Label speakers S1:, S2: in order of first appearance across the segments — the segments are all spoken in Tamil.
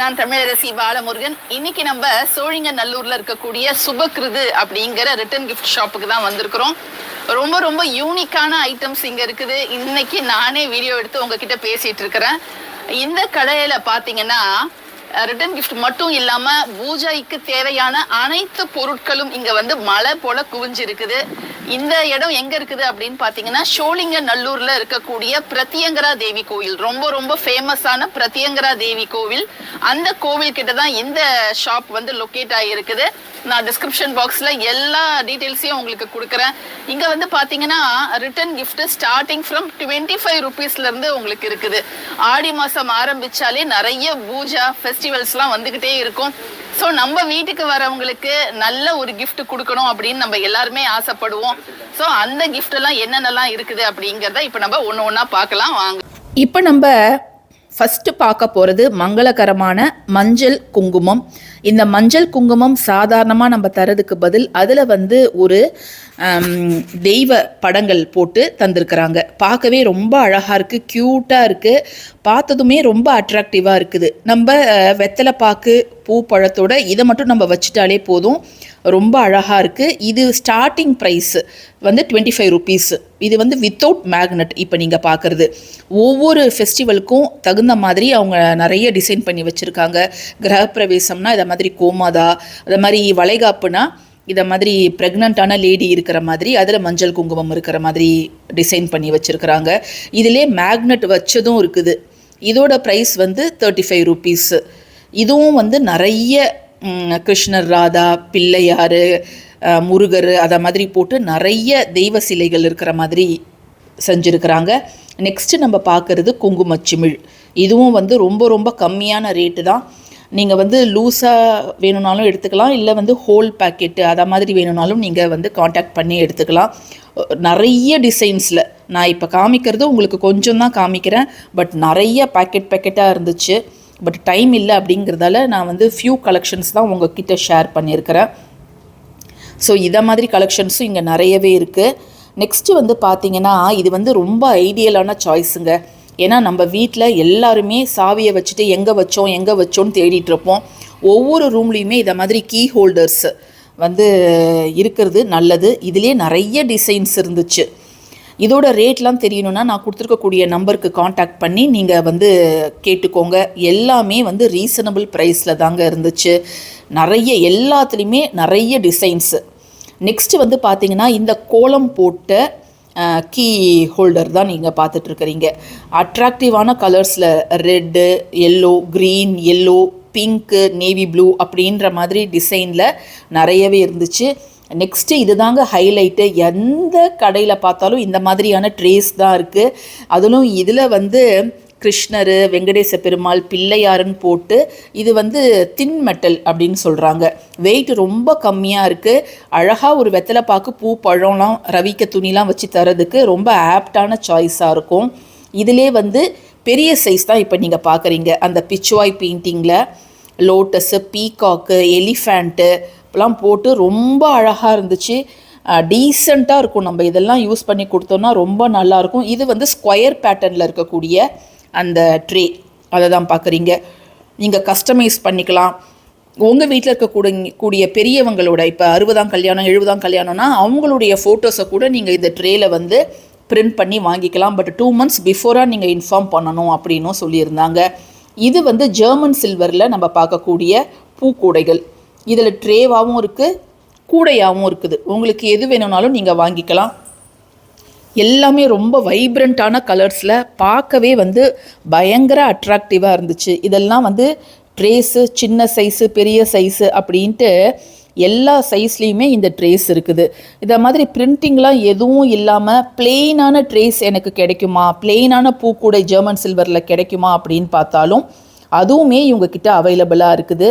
S1: நான் தமிழரசி பாலமுருகன். இன்னைக்கு நம்ம சோழிங்க நல்லூர்ல இருக்கக்கூடிய சுபகிருது அப்படிங்கிற ரிட்டன் கிஃப்ட் ஷாப்புக்கு தான் வந்திருக்கிறோம். ரொம்ப ரொம்ப யூனிக்கான ஐட்டம்ஸ் இங்க இருக்குது. இன்னைக்கு நானே வீடியோ எடுத்து உங்ககிட்ட பேசிட்டு இருக்கிறேன். இந்த கடையில பாத்தீங்கன்னா ரிட்டன் கிஃப்ட் மட்டும் இல்லாம பூஜைக்கு தேவையான அனைத்து பொருட்களும் இங்க வந்து மலை போல குவிஞ்சு இருக்குது இந்த இடம் எங்க இருக்குது அப்படின்னு பாத்தீங்கன்னா ஷோலிங்க நல்லூர்ல இருக்கக்கூடிய பிரத்தியங்கரா தேவி கோவில். ரொம்ப ரொம்ப ஃபேமஸான பிரத்யங்கரா தேவி கோவில். அந்த கோவில் கிட்ட தான் இந்த ஷாப் வந்து லொக்கேட் ஆகியிருக்குது. நான் டிஸ்கிரிப்ஷன் பாக்ஸ்ல எல்லா டீட்டெயில்ஸையும் உங்களுக்கு கொடுக்குறேன். இங்க வந்து பாத்தீங்கன்னா return gift starting from twenty five ருபீஸ்ல இருந்து உங்களுக்கு இருக்குது. ஆடி மாசம் ஆரம்பிச்சாலே நிறைய பூஜா ஃபெஸ்டிவல்ஸ்லாம் வந்துக்கிட்டே இருக்கும். ஸோ நம்ம வீட்டுக்கு வரவங்களுக்கு நல்ல ஒரு கிஃப்ட் கொடுக்கணும் அப்படின்னு நம்ம எல்லாருமே ஆசைப்படுவோம். ஸோ அந்த கிஃப்ட் எல்லாம் என்னென்னலாம் இருக்குது அப்படிங்கிறத இப்போ நம்ம ஒன்று ஒன்றா பார்க்கலாம். வாங்க.
S2: இப்போ நம்ம ஃபஸ்ட்டு பார்க்க போகிறது மங்களகரமான மஞ்சள் குங்குமம். இந்த மஞ்சள் குங்குமம் சாதாரணமாக நம்ம தரதுக்கு பதில் அதில் வந்து ஒரு தெய்வ படங்கள் போட்டு தந்திருக்கிறாங்க. பார்க்கவே ரொம்ப அழகாக இருக்குது க்யூட்டாக இருக்குது பார்த்ததுமே ரொம்ப அட்ராக்டிவாக இருக்குது. நம்ம வெத்தலை பாக்கு பூ பழத்தோட இதை மட்டும் நம்ம வச்சுட்டாலே போதும். ரொம்ப அழகாக இருக்குது இது ஸ்டார்டிங் ப்ரைஸ் வந்து டுவெண்ட்டி ஃபைவ் ருபீஸ் இது வந்து வித்தவுட் மேக்னெட் இப்போ நீங்கள் பார்க்குறது. ஒவ்வொரு ஃபெஸ்டிவலுக்கும் தகுந்த மாதிரி அவங்க நிறைய டிசைன் பண்ணி வச்சுருக்காங்க. கிரகப்பிரவேசம்னா இதை மாதிரி கோமாதா அதை மாதிரி வளைகாப்புனா இதை மாதிரி ப்ரெக்னெண்ட்டான லேடி இருக்கிற மாதிரி அதில் மஞ்சள் குங்குமம் இருக்கிற மாதிரி டிசைன் பண்ணி வச்சுருக்கிறாங்க. இதிலே மேக்னெட் வச்சதும் இருக்குது. இதோட ப்ரைஸ் வந்து தேர்ட்டி ஃபைவ் ருபீஸு இதுவும் வந்து நிறைய கிருஷ்ணர் ராதா பிள்ளையார் முருகர் அதை மாதிரி போட்டு நிறைய தெய்வ சிலைகள் இருக்கிற மாதிரி செஞ்சுருக்கிறாங்க. நெக்ஸ்ட்டு நம்ம பார்க்குறது குங்குமச்சிமிழ். இதுவும் வந்து ரொம்ப ரொம்ப கம்மியான ரேட்டு தான். நீங்கள் வந்து லூஸாக வேணும்னாலும் எடுத்துக்கலாம் இல்லை வந்து ஹோல் பேக்கெட்டு அதை மாதிரி வேணும்னாலும் நீங்கள் வந்து காண்டாக்ட் பண்ணி எடுத்துக்கலாம். நிறைய டிசைன்ஸில் நான் இப்போ காமிக்கிறது உங்களுக்கு கொஞ்சம் தான் காமிக்கிறேன் பட் நிறைய பேக்கெட் பேக்கெட்டாக இருந்துச்சு. பட் டைம் இல்லை அப்படிங்கிறதால நான் வந்து ஃபியூ கலெக்ஷன்ஸ் தான் உங்ககிட்ட ஷேர் பண்ணியிருக்கிறேன். ஸோ இதை மாதிரி கலெக்ஷன்ஸும் இங்கே நிறையவே இருக்குது நெக்ஸ்ட்டு வந்து பார்த்தீங்கன்னா இது வந்து ரொம்ப ஐடியலான சாய்ஸுங்க ஏன்னா நம்ம வீட்டில் எல்லாருமே சாவியை வச்சுட்டு எங்கே வச்சோம் எங்கே வச்சோன்னு தேடிட்டு இருப்போம். ஒவ்வொரு ரூம்லேயுமே இதை மாதிரி கீ ஹோல்டர்ஸ் வந்து இருக்கிறது நல்லது. இதுலேயே நிறைய டிசைன்ஸ் இருந்துச்சு. இதோட ரேட்லாம் தெரியணும்னா நான் கொடுத்துருக்கக்கூடிய நம்பருக்கு காண்டாக்ட் பண்ணி நீங்கள் வந்து கேட்டுக்கோங்க. எல்லாமே வந்து ரீசனபிள் ப்ரைஸில் தாங்க இருந்துச்சு. நிறைய எல்லாத்துலேயுமே நிறைய டிசைன்ஸு நெக்ஸ்ட்டு வந்து பார்த்திங்கன்னா இந்த கோலம் போட்ட கீ ஹோல்டர் தான் நீங்கள் பார்த்துட்ருக்குறீங்க. அட்ராக்டிவான கலர்ஸில் red yellow green yellow pink navy blue அப்படின்ற மாதிரி டிசைனில் நிறையவே இருந்துச்சு. நெக்ஸ்ட்டு இதுதாங்க ஹைலைட்டு எந்த கடையில் பார்த்தாலும் இந்த மாதிரியான ட்ரேஸ் தான் இருக்குது அதிலும் இதில் வந்து கிருஷ்ணர் வெங்கடேச பெருமாள் பிள்ளையாருன்னு போட்டு இது வந்து தின் மெட்டல் அப்படின்னு சொல்கிறாங்க வெயிட் ரொம்ப கம்மியாக இருக்குது அழகாக ஒரு வெத்தலை பாக்கு பூ பழம்லாம் ரவிக்க துணிலாம் வச்சு தரதுக்கு ரொம்ப ஆப்டான சாய்ஸாக இருக்கும். இதிலே வந்து பெரிய சைஸ் தான் இப்போ நீங்கள் பார்க்குறீங்க அந்த பிச்சுவாய் பெயிண்டிங்கில் லோட்டஸு பீகாக்கு எலிஃபேண்ட்டு இப்போலாம் போட்டு ரொம்ப அழகாக இருந்துச்சு. டீசெண்டாக இருக்கும். நம்ம இதெல்லாம் யூஸ் பண்ணி கொடுத்தோம்னா ரொம்ப நல்லாயிருக்கும் இது வந்து ஸ்கொயர் பேட்டர்னில் இருக்கக்கூடிய அந்த ட்ரே அதை தான் பார்க்குறீங்க. நீங்கள் கஸ்டமைஸ் பண்ணிக்கலாம். உங்கள் வீட்டில் இருக்கக்கூடிய கூடிய பெரியவங்களோட இப்போ அறுபதாம் கல்யாணம் எழுபதாம் கல்யாணம்னா அவங்களுடைய ஃபோட்டோஸை கூட நீங்கள் இந்த ட்ரேயில் வந்து பிரிண்ட் பண்ணி வாங்கிக்கலாம். பட் டூ மந்த்ஸ் பிஃபோராக நீங்கள் இன்ஃபார்ம் பண்ணணும் அப்படின்னும் சொல்லியிருந்தாங்க. இது வந்து ஜெர்மன் சில்வரில் நம்ம பார்க்கக்கூடிய பூக்கூடைகள். இதில் ட்ரேவாகவும் இருக்குது கூடையாகவும் இருக்குது. உங்களுக்கு எது வேணும்னாலும் நீங்கள் வாங்கிக்கலாம். எல்லாமே ரொம்ப வைப்ரண்ட்டான கலர்ஸில் பார்க்கவே வந்து பயங்கர அட்ராக்டிவாக இருந்துச்சு. இதெல்லாம் வந்து ட்ரேஸு சின்ன சைஸு பெரிய சைஸு அப்படின்ட்டு எல்லா சைஸ்லேயுமே இந்த ட்ரேஸ் இருக்குது. இதை மாதிரி பிரிண்டிங்லாம் எதுவும் இல்லாமல் பிளெயினான ட்ரேஸ் எனக்கு கிடைக்குமா? பிளெயினான பூக்கூடை ஜெர்மன் சில்வரில் கிடைக்குமா அப்படின்னு பார்த்தாலும் அதுவுமே இவங்கக்கிட்ட அவைலபிளாக இருக்குது.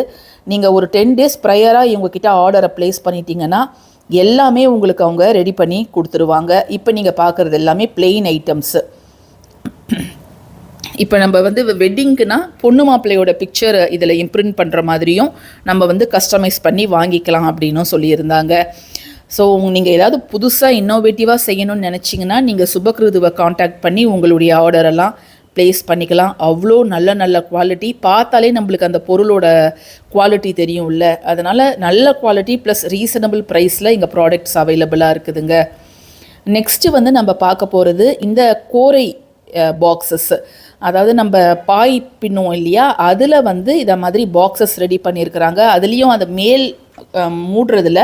S2: நீங்கள் ஒரு டென் டேஸ் ப்ரையராக இவங்கக்கிட்ட ஆர்டரை ப்ளேஸ் பண்ணிட்டீங்கன்னா எல்லாமே உங்களுக்கு அவங்க ரெடி பண்ணி கொடுத்துருவாங்க. இப்போ நீங்கள் பார்க்குறது எல்லாமே பிளெயின் ஐட்டம்ஸு இப்போ நம்ம வந்து வெட்டிங்க்குனா பொண்ணு மாப்பிள்ளையோட பிக்சர் இதில் இம்ப்ரிண்ட் பண்ணுற மாதிரியும் நம்ம வந்து கஸ்டமைஸ் பண்ணி வாங்கிக்கலாம் அப்படின்னும் சொல்லியிருந்தாங்க. ஸோ நீங்கள் ஏதாவது புதுசாக இன்னோவேட்டிவாக செய்யணும்னு நினச்சிங்கன்னா நீங்கள் சுபகிருதுவை காண்டாக்ட் பண்ணி உங்களுடைய ஆர்டரெல்லாம் ப்ளேஸ் பண்ணிக்கலாம். அவ்வளோ நல்ல நல்ல குவாலிட்டி பார்த்தாலே நம்மளுக்கு அந்த பொருளோட குவாலிட்டி தெரியும் இல்லை அதனால் நல்ல குவாலிட்டி ப்ளஸ் ரீசனபிள் ப்ரைஸில் இங்கே ப்ராடக்ட்ஸ் அவைலபிளாக இருக்குதுங்க. நெக்ஸ்ட்டு வந்து நம்ம பார்க்க போகிறது இந்த கோரை பாக்ஸஸ் அதாவது நம்ம பாய் பின்னோம் இல்லையா? அதில் வந்து இதை மாதிரி பாக்ஸஸ் ரெடி பண்ணியிருக்கிறாங்க அதுலேயும் அந்த மேல் மூடுறதுல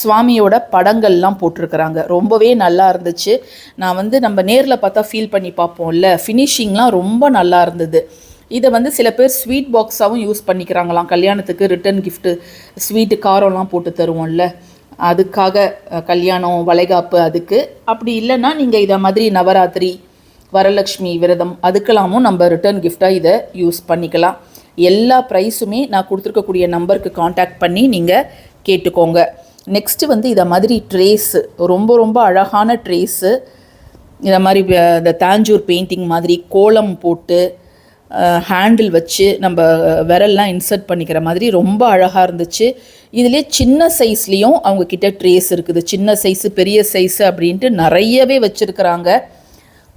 S2: சுவாமியோட படங்கள்லாம் போட்டிருக்கிறாங்க. ரொம்பவே நல்லா இருந்துச்சு. நான் வந்து நம்ம நேரில் பார்த்தா ஃபீல் பண்ணி பார்ப்போம்ல. ஃபினிஷிங்லாம் ரொம்ப நல்லா இருந்தது. இதை வந்து சில பேர் ஸ்வீட் பாக்ஸாகவும் யூஸ் பண்ணிக்கிறாங்களாம். கல்யாணத்துக்கு ரிட்டன் கிஃப்ட்டு ஸ்வீட்டு காரம்லாம் போட்டு தருவோம்ல. அதுக்காக கல்யாணம் வளைகாப்பு அதுக்கு. அப்படி இல்லைன்னா நீங்கள் இதை மாதிரி நவராத்திரி வரலக்ஷ்மி விரதம் அதுக்கெல்லாமும் நம்ம ரிட்டர்ன் கிஃப்டாக இதை யூஸ் பண்ணிக்கலாம். எல்லா ப்ரைஸுமே நான் கொடுத்துருக்கக்கூடிய நம்பருக்கு காண்டாக்ட் பண்ணி நீங்கள் கேட்டுக்கோங்க. நெக்ஸ்ட்டு வந்து இதை மாதிரி ட்ரேஸு ரொம்ப ரொம்ப அழகான ட்ரேஸு இதை மாதிரி இந்த தாஞ்சூர் பெயிண்டிங் மாதிரி கோலம் போட்டு ஹேண்டில் வச்சு நம்ம விரல்லாம் இன்சர்ட் பண்ணிக்கிற மாதிரி ரொம்ப அழகாக இருந்துச்சு. இதுலேயே சின்ன சைஸ்லேயும் அவங்கக்கிட்ட ட்ரேஸ் இருக்குது. சின்ன சைஸு பெரிய சைஸு அப்படின்ட்டு நிறையவே வச்சுருக்கிறாங்க.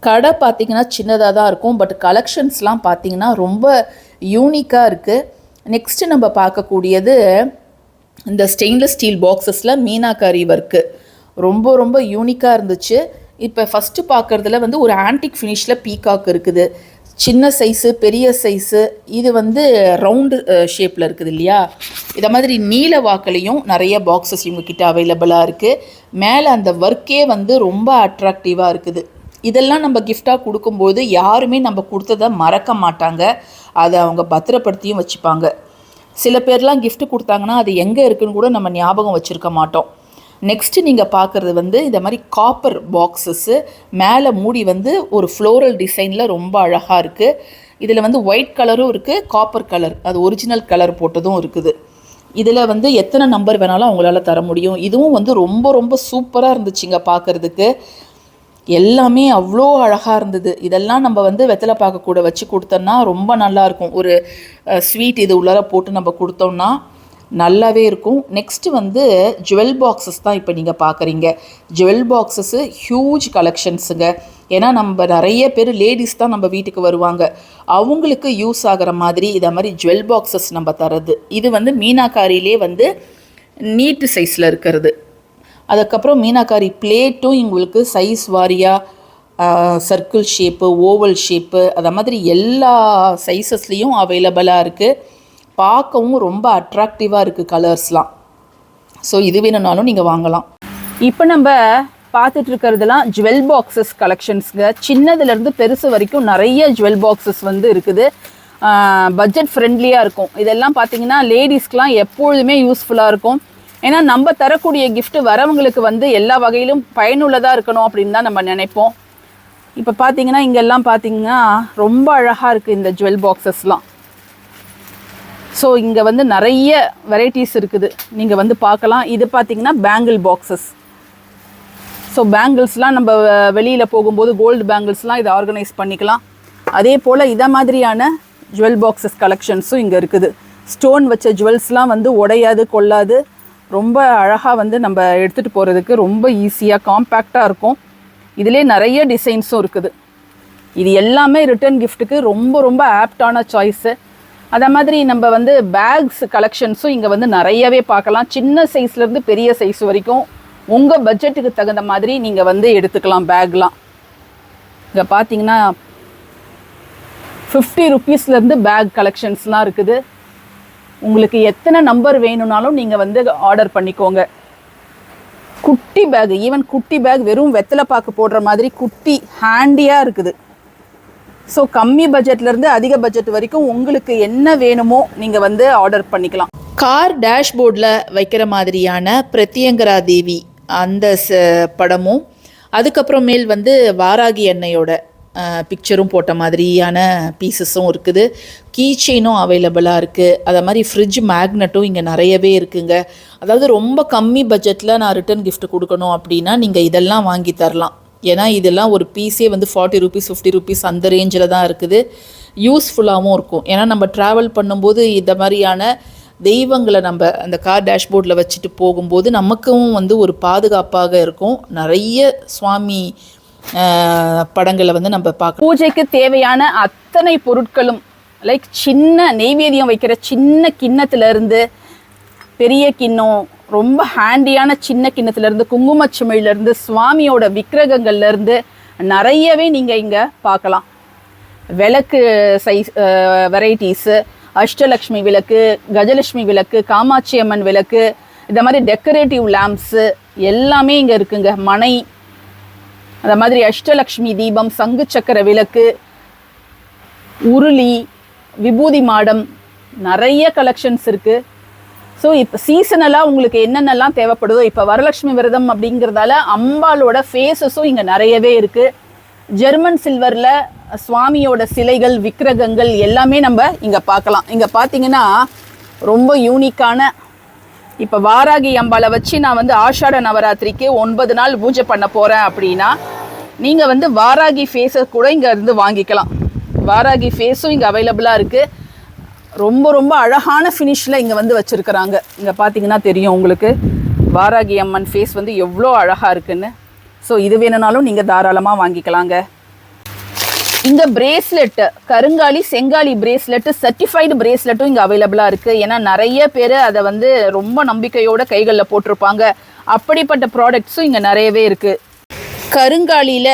S2: கடை பார்த்திங்கன்னா சின்னதாக தான் இருக்கும். பட் கலெக்ஷன்ஸ்லாம் பார்த்திங்கன்னா ரொம்ப யூனிக்காக இருக்குது நெக்ஸ்ட்டு நம்ம பார்க்கக்கூடியது இந்த ஸ்டெயின்லெஸ் ஸ்டீல் பாக்ஸஸில் மீனாக்காரி ஒர்க்கு ரொம்ப ரொம்ப யூனிக்காக இருந்துச்சு. இப்போ ஃபஸ்ட்டு பார்க்குறதுல வந்து ஒரு ஆன்டிக் ஃபினிஷில் பீகாக் இருக்குது. சின்ன சைஸு பெரிய சைஸு இது வந்து ரவுண்டு ஷேப்பில் இருக்குது இல்லையா? இதை மாதிரி நீல வாக்குலேயும் நிறைய பாக்ஸஸ் இவங்கக்கிட்ட அவைலபிளாக இருக்குது மேலே அந்த ஒர்க்கே வந்து ரொம்ப அட்ராக்டிவாக இருக்குது. இதெல்லாம் நம்ம கிஃப்டாக கொடுக்கும்போது யாருமே நம்ம கொடுத்ததை மறக்க மாட்டாங்க. அதை அவங்க பத்திரப்படுத்தியும் வச்சுப்பாங்க. சில பேர்லாம் கிஃப்ட் கொடுத்தாங்கன்னா அது எங்கே இருக்குன்னு கூட நம்ம ஞாபகம் வச்சுருக்க மாட்டோம். நெக்ஸ்ட்டு நீங்கள் பார்க்குறது வந்து இந்த மாதிரி காப்பர் பாக்ஸஸ்ஸு மேலே மூடி வந்து ஒரு ஃப்ளோரல் டிசைனில் ரொம்ப அழகாக இருக்குது இதில் வந்து ஒயிட் கலரும் இருக்குது காப்பர் கலர் அது ஒரிஜினல் கலர் போட்டதும் இருக்குது. இதில் வந்து எத்தனை நம்பர் வேணாலும் அவங்களால தர முடியும். இதுவும் வந்து ரொம்ப ரொம்ப சூப்பராக இருந்துச்சுங்க பார்க்குறதுக்கு. எல்லாமே அவ்வளோ அழகாக இருந்தது. இதெல்லாம் நம்ம வந்து வெத்தலை பாக்கு கூட வச்சு கொடுத்தோம்னா ரொம்ப நல்லா இருக்கும். ஒரு ஸ்வீட் இது உள்ளார போட்டு நம்ம கொடுத்தோம்னா நல்லாவே இருக்கும். நெக்ஸ்ட்டு வந்து ஜுவல் பாக்ஸஸ் தான் இப்போ நீங்கள் பார்க்குறீங்க ஜுவல் பாக்ஸஸ்ஸு ஹியூஜ் கலெக்ஷன்ஸுங்க ஏன்னா நம்ம நிறைய பேர் லேடிஸ் தான் நம்ம வீட்டுக்கு வருவாங்க. அவங்களுக்கு யூஸ் ஆகிற மாதிரி இதை மாதிரி ஜுவல் பாக்ஸஸ் நம்ம தரது இது வந்து மீனாக்காரியிலே வந்து நீட்டு சைஸில் இருக்கிறது. அதுக்கப்புறம் மீனாக்காரி பிளேட்டும் உங்களுக்கு சைஸ் வாரியாக சர்க்கிள் ஷேப்பு ஓவல் ஷேப்பு அதை மாதிரி எல்லா சைஸஸ்லேயும் அவைலபிளாக இருக்குது பார்க்கவும் ரொம்ப அட்ராக்டிவாக இருக்குது கலர்ஸ்லாம் ஸோ இது வேணும்னாலும் நீங்கள் வாங்கலாம்.
S1: இப்போ நம்ம பார்த்துட்டு இருக்கிறதுலாம் ஜுவல் பாக்ஸஸ் கலெக்ஷன்ஸுங்க சின்னதுலேருந்து பெருசு வரைக்கும் நிறைய ஜுவல் பாக்ஸஸ் வந்து இருக்குது. பட்ஜெட் ஃப்ரெண்ட்லியாக இருக்கும். இதெல்லாம் பார்த்தீங்கன்னா லேடிஸ்க்கெலாம் எப்பொழுதுமே யூஸ்ஃபுல்லாக இருக்கும். ஏன்னா நம்ம தரக்கூடிய கிஃப்ட் வரவங்களுக்கு வந்து எல்லா வகையிலும் பயனுள்ளதாக இருக்கணும் அப்படின்னு தான் நம்ம நினைப்போம். இப்போ பார்த்தீங்கன்னா இங்கெல்லாம் பார்த்தீங்கன்னா ரொம்ப அழகாக இருக்குது இந்த ஜுவல் பாக்ஸஸ்லாம் ஸோ இங்கே வந்து நிறைய வெரைட்டிஸ் இருக்குது. நீங்கள் வந்து பார்க்கலாம். இது பார்த்தீங்கன்னா பேங்கிள் பாக்ஸஸ் ஸோ பேங்கிள்ஸ்லாம் நம்ம வெளியில் போகும்போது கோல்டு பேங்கிள்ஸ்லாம் இதை ஆர்கனைஸ் பண்ணிக்கலாம். அதே போல் இதை மாதிரியான ஜுவல் பாக்ஸஸ் கலெக்ஷன்ஸும் இங்கே இருக்குது. ஸ்டோன் வச்ச ஜுவல்ஸ்லாம் வந்து உடையாது கொள்ளாது. ரொம்ப அழகாக வந்து நம்ம எடுத்துகிட்டு போகிறதுக்கு ரொம்ப ஈஸியாக காம்பேக்டாக இருக்கும். இதிலே நிறைய டிசைன்ஸும் இருக்குது. இது எல்லாமே ரிட்டர்ன் கிஃப்ட்டுக்கு ரொம்ப ரொம்ப ஆப்டான சாய்ஸு அதே மாதிரி நம்ம வந்து பேக்ஸ் கலெக்ஷன்ஸும் இங்கே வந்து நிறையவே பார்க்கலாம். சின்ன சைஸ்லேருந்து பெரிய சைஸ் வரைக்கும் உங்கள் பட்ஜெட்டுக்கு தகுந்த மாதிரி நீங்கள் வந்து எடுத்துக்கலாம் பேக்லாம் இங்கே பார்த்தீங்கன்னா ஃபிஃப்டி ருப்பீஸ்லேருந்து பேக் கலெக்ஷன்ஸ்லாம் இருக்குது. உங்களுக்கு எத்தனை நம்பர் வேணும்னாலும் நீங்கள் வந்து ஆர்டர் பண்ணிக்கோங்க. குட்டி பேக் ஈவன் குட்டி பேக் வெறும் வெத்தலை பாக்கு போடுற மாதிரி குட்டி ஹேண்டியாக இருக்குது. ஸோ கம்மி பட்ஜெட்லேருந்து அதிக பட்ஜெட் வரைக்கும் உங்களுக்கு என்ன வேணுமோ நீங்கள் வந்து ஆர்டர் பண்ணிக்கலாம்.
S2: கார் டேஷ்போர்டில் வைக்கிற மாதிரியான பிரத்யங்கரா தேவி அந்த ச படமும் அதுக்கப்புறமேல் வந்து வாராகி எண்ணெயோட பிக்சரும் போட்ட மாதிரியான பீசஸும் இருக்குது. கீ செயினும் அவைலபிளாக இருக்குது அதை மாதிரி ஃப்ரிட்ஜ் மேக்னெட்டும் இங்கே நிறையவே இருக்குங்க. அதாவது ரொம்ப கம்மி பட்ஜெட்டில் நான் ரிட்டர்ன் கிஃப்ட் கொடுக்கணும் அப்படின்னா நீங்கள் இதெல்லாம் வாங்கி தரலாம். ஏன்னா இதெல்லாம் ஒரு பீஸே வந்து ஃபார்ட்டி ருபீஸ் ஃபிஃப்டி ருபீஸ் அந்த ரேஞ்சில் தான் இருக்குது. யூஸ்ஃபுல்லாகவும் இருக்கும். ஏன்னா நம்ம ட்ராவல் பண்ணும்போது இந்த மாதிரியான தெய்வங்களை நம்ம அந்த கார் டேஷ்போர்டில் வச்சுட்டு போகும்போது நமக்கும் வந்து ஒரு பாதுகாப்பாக இருக்கும். நிறைய சுவாமி படங்களை வந்து நம்ம பார்க்க
S1: பூஜைக்கு தேவையான அத்தனை பொருட்களும் லைக் சின்ன நெய்வேதியம் வைக்கிற சின்ன கிண்ணத்துலேருந்து பெரிய கிண்ணம் ரொம்ப ஹேண்டியான சின்ன கிண்ணத்துலேருந்து குங்குமச்சுமையிலேருந்து சுவாமியோட விக்கிரகங்கள்லேருந்து நிறையவே நீங்கள் இங்கே பார்க்கலாம். விளக்கு சைஸ் வெரைட்டிஸு அஷ்டலக்ஷ்மி விளக்கு கஜலட்சுமி விளக்கு காமாட்சி அம்மன் விளக்கு இந்த மாதிரி டெக்கரேட்டிவ் லேம்ப்ஸு எல்லாமே இங்கே இருக்குங்க. மனை அந்த மாதிரி அஷ்டலக்ஷ்மி தீபம் சங்கு சக்கர விளக்கு உருளி விபூதி மாடம் நிறைய கலெக்ஷன்ஸ் இருக்குது ஸோ இப்போ சீசனலாக உங்களுக்கு என்னென்னலாம் தேவைப்படுதோ இப்போ வரலட்சுமி விரதம் அப்படிங்கிறதால அம்பாளோட ஃபேஸஸும் இங்கே நிறையவே இருக்குது ஜெர்மன் சில்வரில் சுவாமியோட சிலைகள் விக்கிரகங்கள் எல்லாமே நம்ம இங்கே பார்க்கலாம். இங்கே பார்த்தீங்கன்னா ரொம்ப யூனிக்கான இப்போ வாராகி அம்பாவை வச்சு நான் வந்து ஆஷாட நவராத்திரிக்கு ஒன்பது நாள் பூஜை பண்ண போகிறேன் அப்படின்னா நீங்கள் வந்து வாராகி ஃபேஸை கூட இங்கே இருந்து வாங்கிக்கலாம். வாராகி ஃபேஸும் இங்கே அவைலபிளாக இருக்குது ரொம்ப ரொம்ப அழகான ஃபினிஷில் இங்கே வந்து வச்சுருக்குறாங்க. இங்கே பார்த்தீங்கன்னா தெரியும் உங்களுக்கு. வாராகி அம்மன் ஃபேஸ் வந்து எவ்வளோ அழகாக இருக்குன்னு. ஸோ இது வேணும்னாலும் நீங்கள் தாராளமாக வாங்கிக்கலாங்க. இங்க பிரேஸ்லெட் கருங்காலி செங்காலி பிரேஸ்லெட் சர்டிஃபைடு பிரேஸ்லெட்டும் இங்க அவைலபிளா இருக்கு. ஏன்னா நிறைய பேர் அதை வந்து ரொம்ப நம்பிக்கையோட கைகளில் போட்டிருப்பாங்க. அப்படிப்பட்ட ப்ராடக்ட்ஸும் இங்க நிறையவே இருக்கு. கருங்காலியில்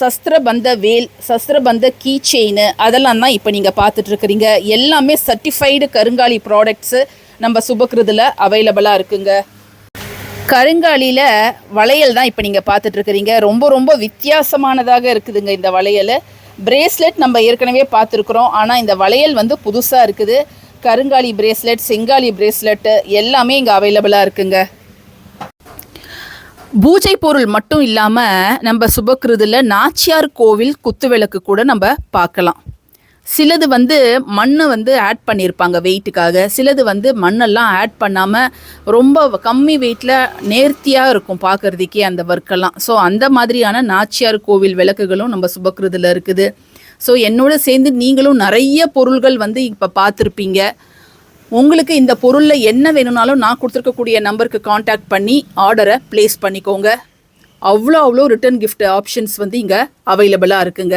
S1: சஸ்திரபந்த வேல் சஸ்திரபந்த கீ செயின் அதெல்லாம் தான் இப்போ நீங்கள் பார்த்துட்ருக்குறீங்க எல்லாமே சர்டிஃபைடு கருங்காலி ப்ராடக்ட்ஸு நம்ம சுபக்கிருதில் அவைலபிளாக இருக்குங்க. கருங்காலியில் வளையல் தான் இப்போ நீங்கள் பார்த்துட்ருக்குறீங்க ரொம்ப ரொம்ப வித்தியாசமானதாக இருக்குதுங்க இந்த வளையல். பிரேஸ்லெட் நம்ம ஏற்கனவே பார்த்துருக்குறோம். ஆனால் இந்த வளையல் வந்து புதுசாக இருக்குது. கருங்காலி பிரேஸ்லெட் செங்காலி பிரேஸ்லெட்டு எல்லாமே இங்கே அவைலபிளாக இருக்குங்க. பூஜை பொருள் மட்டும் இல்லாமல் நம்ம சுபக்கிருதில் நாச்சியார் கோவில் குத்துவிளக்கு கூட நம்ம பார்க்கலாம். சிலது வந்து மண்ணை வந்து ஆட் பண்ணியிருப்பாங்க வெயிட்டுக்காக சிலது வந்து மண்ணெல்லாம் ஆட் பண்ணாமல் ரொம்ப கம்மி வெயிட்டில் நேர்த்தியாக இருக்கும் பார்க்குறதுக்கே அந்த ஒர்க்கெல்லாம் ஸோ அந்த மாதிரியான நாச்சியார் கோவில் விளக்குகளும் நம்ம சுபக்கிருதில் இருக்குது. ஸோ என்னோட சேர்ந்து நீங்களும் நிறைய பொருள்கள் வந்து இப்போ பார்த்துருப்பீங்க. உங்களுக்கு இந்த பொருளில் என்ன வேணும்னாலும் நான் கொடுத்துருக்கக்கூடிய நம்பருக்கு காண்டாக்ட் பண்ணி ஆர்டரை ப்ளேஸ் பண்ணிக்கோங்க. அவ்வளோ அவ்வளோ ரிட்டர்ன் கிஃப்ட் ஆப்ஷன்ஸ் வந்து இங்கே அவைலபிளாக இருக்குங்க.